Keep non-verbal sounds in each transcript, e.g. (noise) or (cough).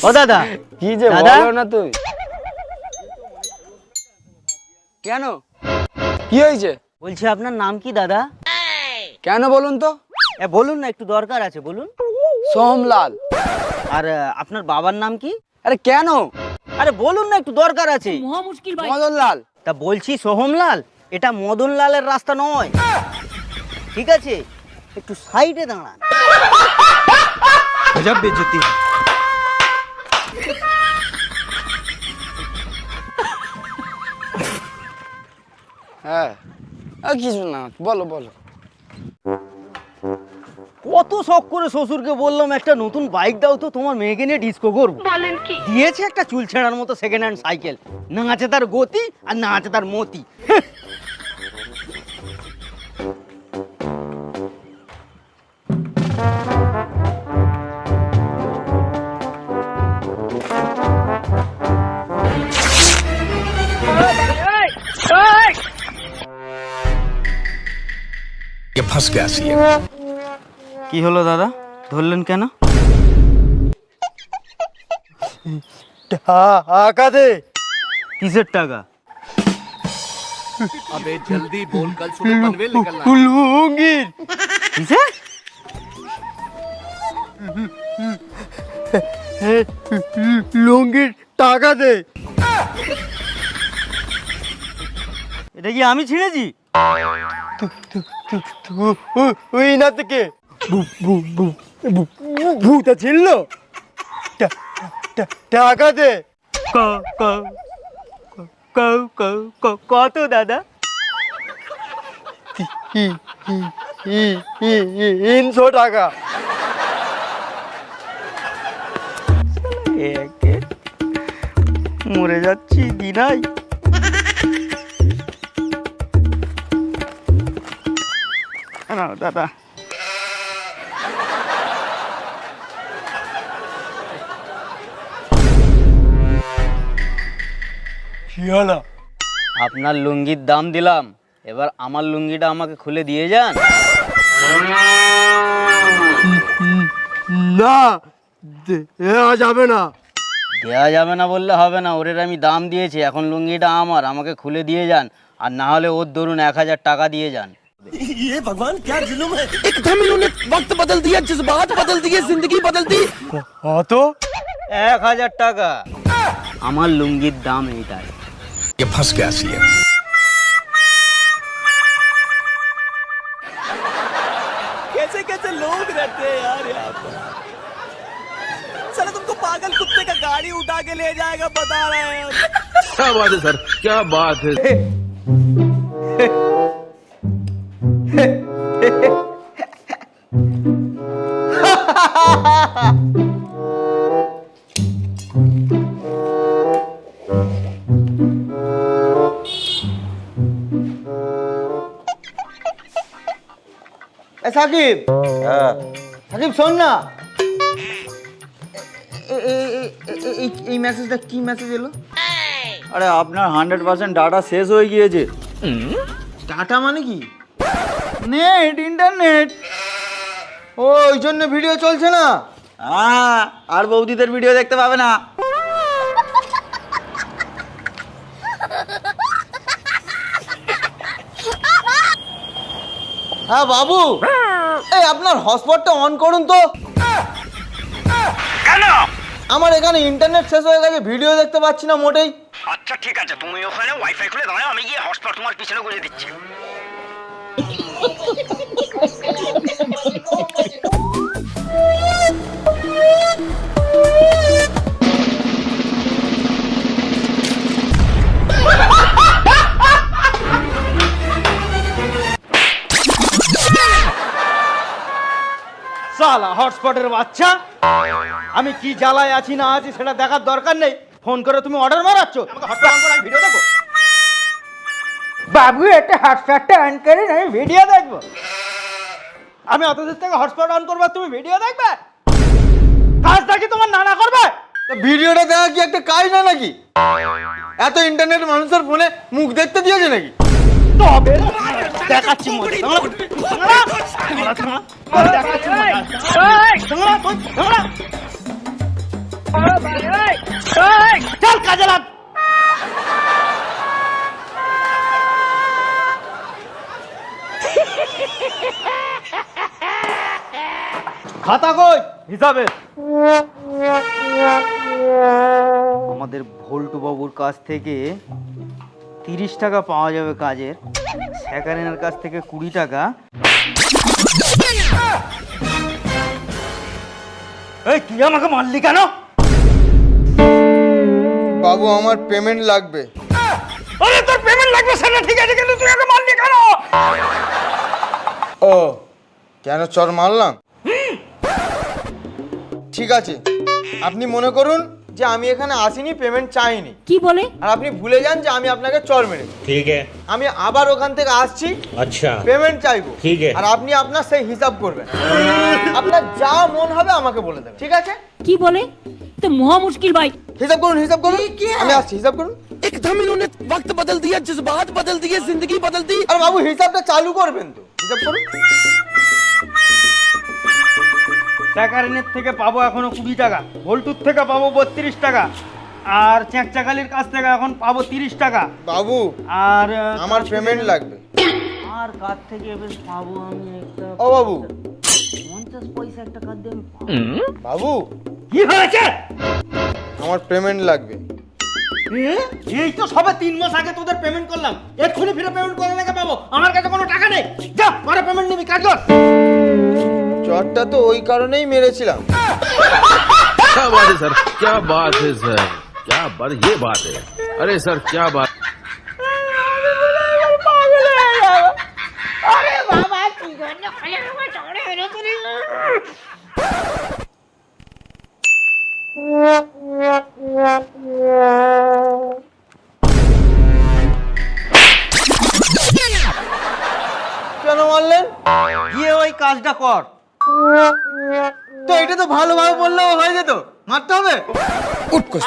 ও দাদা। কি যে বলো না তুই কেন? কি হয়েছে বলছি আপনার নাম কি দাদা? কেন বলুন তো? এ বলুন না একটু দরকার আছে বলুন সোমলাল আর আহ, আপনার বাবার নাম কি আরে কেন আরে বলুন না একটু দরকার আছে মদনলাল তা বলছি সোহমলাল এটা মদনলালের রাস্তা নয় ঠিক আছে একটু সাইডে দাঁড়ান गजब बेइज्जती है হ্যাঁ আর কিছু না বলো বলো কত শখ করে শ্বশুরকে বললাম একটা নতুন বাইক দাও তো তোমার মেয়েকে নিয়ে ডিস্কো করবো দিয়েছে একটা চুল ছেঁড়ার মতো সেকেন্ড হ্যান্ড সাইকেল না আছে তার গতি আর না আছে তার মতি ये फंस गया सी কি হলো দাদা ধরলেন কেন টাকা দে কিসের টাকা अबे जल्दी बोल कल सुबह पनवेल निकलना লুঙ্গির কিসের লুঙ্গির টাকা দে এটা কি আমি ছিঁড়েছি ওই না থেকে ভূতা ছিল টাকা দে। কত দাদা? তিনশো টাকা। মরে যাচ্ছি দিনাই। দাদা। কি হলো আপনার লুঙ্গির দাম দিলাম এবার আমার লুঙ্গিটা আমাকে খুলে দিয়ে যান না দেওয়া যাবে না দেওয়া যাবে না বললে হবে না ওরের আমি দাম দিয়েছি এখন লুঙ্গিটা আমার আমাকে খুলে দিয়ে যান আর না হলে ওর ধরুন এক হাজার টাকা দিয়ে যান एकदम इन्होंने वक्त बदल दिया जज्बात बदल दिए जिंदगी बदल दी কত এক হাজার টাকা আমার লুঙ্গির দাম এইটাই ये फंस गया सी कैसे कैसे लोग रहते हैं यार यहाँ पर? चलो तुमको पागल कुत्ते का गाड़ी उठा के ले जाएगा बता रहे हैं। क्या बात है सर? क्या बात है? (laughs) সাকিব। সাকিব শোন না। এই মেসেজটা কি মেসেজ এলো? আরে আপনার হান্ড্রেড পার্সেন্ট ডাটা শেষ হয়ে গিয়েছে। ডাটা মানে কি? নেট ইন্টারনেট ও ওই জন্য ভিডিও চলছে না? হ্যাঁ আর বৌদিদের ভিডিও দেখতে পাবে না। হ্যাঁ বাবু। এই আপনার হটস্পটটা অন করুন তো। কেন? আমার এখানে ইন্টারনেট শেষ হয়ে গেছে ভিডিও দেখতে পাচ্ছি না মোটেই। আচ্ছা ঠিক আছে তুমি ওখানে ওয়াইফাই খুলে দাঁড়াও আমি গিয়ে হটস্পট তোমার পিছনে গুঁজে দিচ্ছি। (laughs) সালা হটস্পটের বাচ্চা। আমি কি জ্বালায় আছি না আছি সেটা দেখার দরকার নেই। ফোন করে তুমি অর্ডার মারাচ্ছ? আমাকে হটস্পট অন করে আমি ভিডিও দেখো বাবু একটা হটস্পটটা অন করে আমি ভিডিও দেখব। আমি অতদূর থেকে হটস্পট অন করব তুমি ভিডিও দেখবে? কাজটা কি তোমার নানা করবে? ভিডিওটা দেখা কি একটা কাজ না নাকি? এত ইন্টারনেট মানুষের ফোনে মুখ দেখতে দিয়েছে নাকি? তবে দেখাচ্ছি। চল কাজে লাগ। খাতা কই? হিসাবে। আমাদের ভল্টু বাবুর কাছ থেকে তিরিশ টাকা পাওয়া যাবে কাজের। সেকারিনের কাছ থেকে কুড়ি টাকা। এই তুই আমাকে মারলি কেন? বাবু আমার পেমেন্ট লাগবে। আরে তোর পেমেন্ট লাগবে সেটা ঠিক আছে কিন্তু তুই আমাকে মারলি কেন? ও কেন চর মারলাম? ঠিক আছে আপনি মনে করুন যে আমি এখানে আসিনি পেমেন্ট চাইনি কি বলে আর আপনি ভুলে যান যে আমি আপনাকে চর মেরেছি ठीक है আমি আবার ওখান থেকে আসছি अच्छा পেমেন্ট চাইবো ঠিক আছে। আর আপনি আপনার সেই হিসাব করবেন আপনার যা মন হবে আমাকে বলে দেবেন ঠিক আছে কি বলে তো মহা মুশকিল ভাই হিসাব করুন হিসাব করুন আমি আসছি হিসাব করুন एकदम इन्होंने वक्त बदल दिया जज्बात बदल दिए जिंदगी बदल दी আর বাবু হিসাবটা চালু করবেন তো হিসাব করুন সেকারিনের থেকে পাবো এখনও কুড়ি টাকা ভল্টুর থেকে পাবো বত্রিশ টাকা আর চ্যাঁকচাকালির কাছ থেকে এখন পাবো তিরিশ টাকা। বাবু আর আমার পেমেন্ট লাগবে। আর কার থেকে এবার পাবো আমি একটা ও বাবু। পঞ্চাশ পয়সা একটা কার দিয়ে বাবু। কি হয়েছে? আমার পেমেন্ট লাগবে? এই তো সবে তিন মাস আগে তোদের পেমেন্ট করলাম। এক্ষুনি ফিরে পেমেন্ট করে লেগে পাবো। আমার কাছে কোনো টাকা নেই। যা পরে পেমেন্ট নিবি কাজ কর। চরটা তো ওই কারণেই মেরেছিলাম क्या बात है सर क्या बात है सर क्या बात ये बात है अरे सर क्या बात তো এটা তো ভালোভাবে বললেও হয়ে যেত মারতে হবে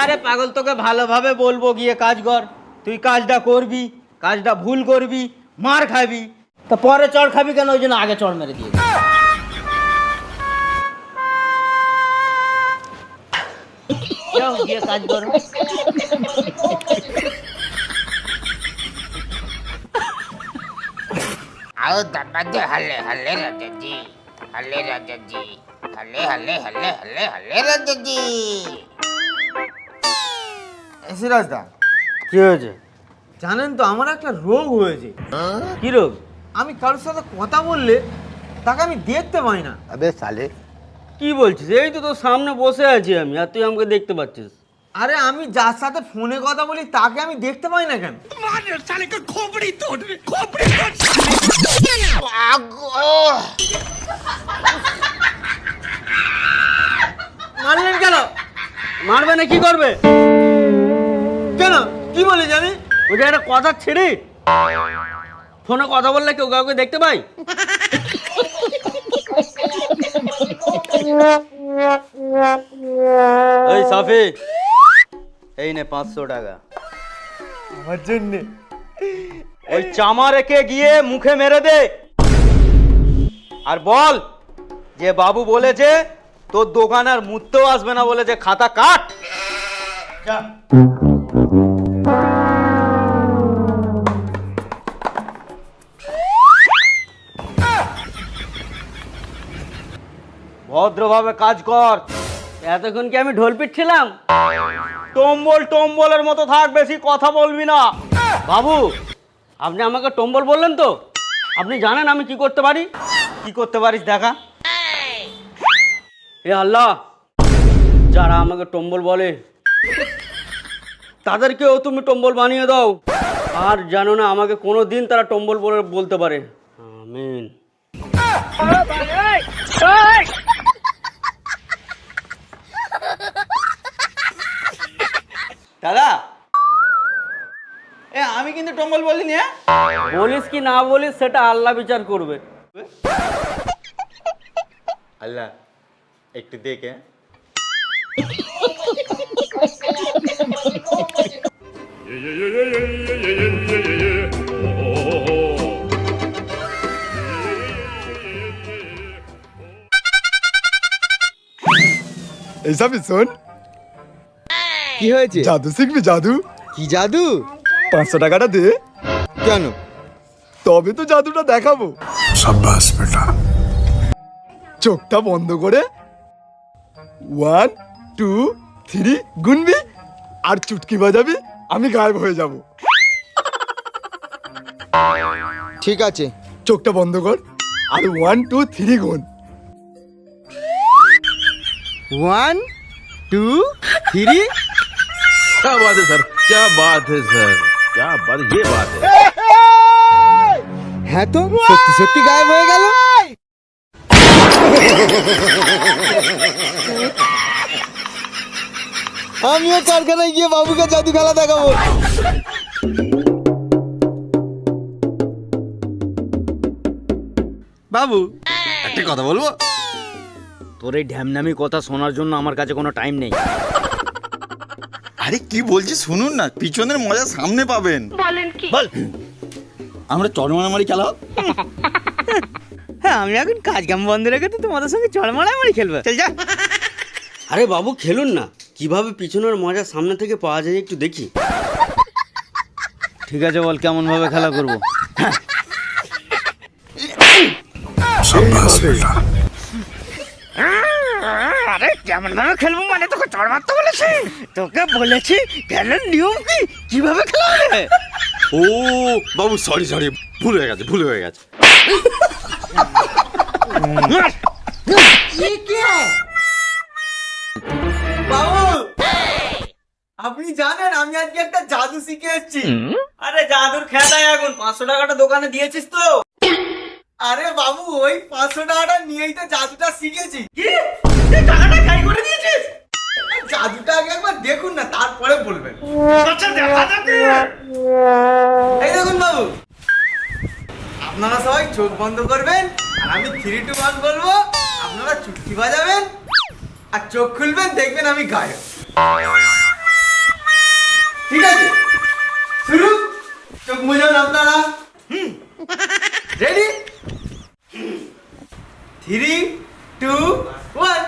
আরে পাগল তোকে ভালোভাবে বলবো গিয়ে কাজ কর তুই কাজটা করবি কাজটা ভুল করবি মার খাবি তা পরে চড় খাবি কেন ওই জন্য আগে চড় মেরে দিয়ে যাও গিয়ে কাজ করো आओ दरवाजे हल्ले हल्ले राजा जी হলে রাজাজি। হলে হলে হলে হলে হলে রাজাজি। সিরাজদা কি হয়েছে? জানেন তো আমার একটা রোগ হয়েছে। কি রোগ? আমি কারোর সাথে কথা বললে তাকে আমি দেখতে পাই না। আবে সালে। কি বলছিস? এই তো তোর সামনে বসে আছি আমি আর তুই আমাকে দেখতে পাচ্ছিস। আরে আমি যার সাথে ফোনে কথা বলি তাকে আমি দেখতে পাই না কেন? সালে খোপড়ি তোর খোপড়ি তোর। মারলেন কেন? মারবে না কি করবে? কেন? কি বলে জানি ওটা একটা কথা ছেড়ে। ফোনে কথা বললে কেউ কাউকে দেখতে পাই? এই সাফি এই নে পাঁচশো টাকা। আমার জন্যে। ওই চামা রেখে গিয়ে মুখে মেরে দে। আর বল যে বাবু বলেছে তোর দোকান আর মুততেও আসবে না বলেছে খাতা কাট। যা। ভদ্রভাবে কাজ কর। এতক্ষণ কি আমি ঢোল পিটছিলাম? টম্বল টম্বলের মতো থাক বেশি কথা বলবি না। বাবু আপনি আমাকে টম্বল বললেন তো? আপনি জানেন আমি কি করতে পারি? কি করতে পারিস দেখা? এ আল্লাহ যারা আমাকে টম্বল বলে তাদেরকেও তুমি টম্বল বানিয়ে দাও। আর জানো না আমাকে কোনো দিন তারা টম্বল বলে বলতে পারে। আমিন। দাদা এ আমি কিন্তু টম্বল বলিনি হ্যাঁ? বলিস কি না বলিস সেটা আল্লাহ বিচার করবে। আল্লাহ একটু দেখে শোন কি হয়েছে? জাদু শিখবি জাদু? কি জাদু? পাঁচশো টাকাটা দে। কেন? তবে তো জাদুটা দেখাবো। সাব্বাস বেটা চোখটা বন্ধ করে ওয়ান টু থ্রি গুনবি আর চুটকি বাজাবি আমি গায়েব হয়ে যাব ঠিক আছে চোখটা বন্ধ কর আর ওয়ান টু থ্রি গুন ওয়ান টু থ্রি क्या बात है सर क्या बात है सर क्या बात ये बात है হ্যাঁ তো? সত্যি সত্যি গায়েব হয়ে গেল? আমিও কারখানায় গিয়ে বাবুকে জাদু খেলা দেখাবো। বাবু। একটা কথা বলব? তোর এই ঢ্যামনামি কথা শোনার জন্য আমার কাছে কোনো টাইম নেই। আরে কি বলছি শুনুন না পিছনের মজা সামনে পাবেন। বলেন বল। আমরা চড় মারামারি খেলা হোক? হ্যাঁ আমি এখন কাজ কাম বন্ধ রেখে তো তোমাদের সঙ্গে চল মারামারি খেলব। চল যা আরে বাবু খেলুন না। কীভাবে পিছনের মজা সামনে থেকে পাওয়া যায় একটু দেখি। ঠিক আছে বল কেমন ভাবে খেলা করব? আরে কেমন ভাবে খেলব মানে তোকে চড় মারতে বলেছি? তোকে বলেছি খেলার নিয়ম কি? কীভাবে খেলা হবে? ও বাবু সরি সরি ভুল হয়ে গেছে ভুল হয়ে গেছে। বাবু আপনি জানেন আমি আজকে একটা জাদু শিখে এসেছি। আরে জাদুর খেতায় এখন পাঁচশো টাকাটা দোকানে দিয়েছিস তো? আরে বাবু ওই পাঁচশো টাকাটা নিয়েই তো জাদুটা শিখেছি। কি? টাকাটা খাই করে দিয়েছিস? জাদুটা আগে একবার দেখুন না তারপরে বলবেন। আচ্ছা দেখা যাবে আপনারা সবাই চোখ বন্ধ করবেন, আর আমি থ্রি টু ওয়ান বলব, আপনারা চুটকি বাজাবেন, আর চোখ খুলবেন, দেখবেন আমি গায়ক। ঠিক আছে? শুরু? চোখ মুজান আপনারা? Ready three two one.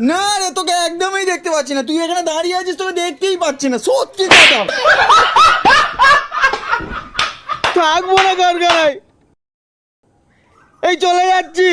না রে, তোকে একদমই দেখতে পাচ্ছি না। তুই এখানে দাঁড়িয়ে আছিস, তোকে দেখতেই পাচ্ছি না। সত্যি কথা। থাকব না কারখানায় এই, চলে যাচ্ছি।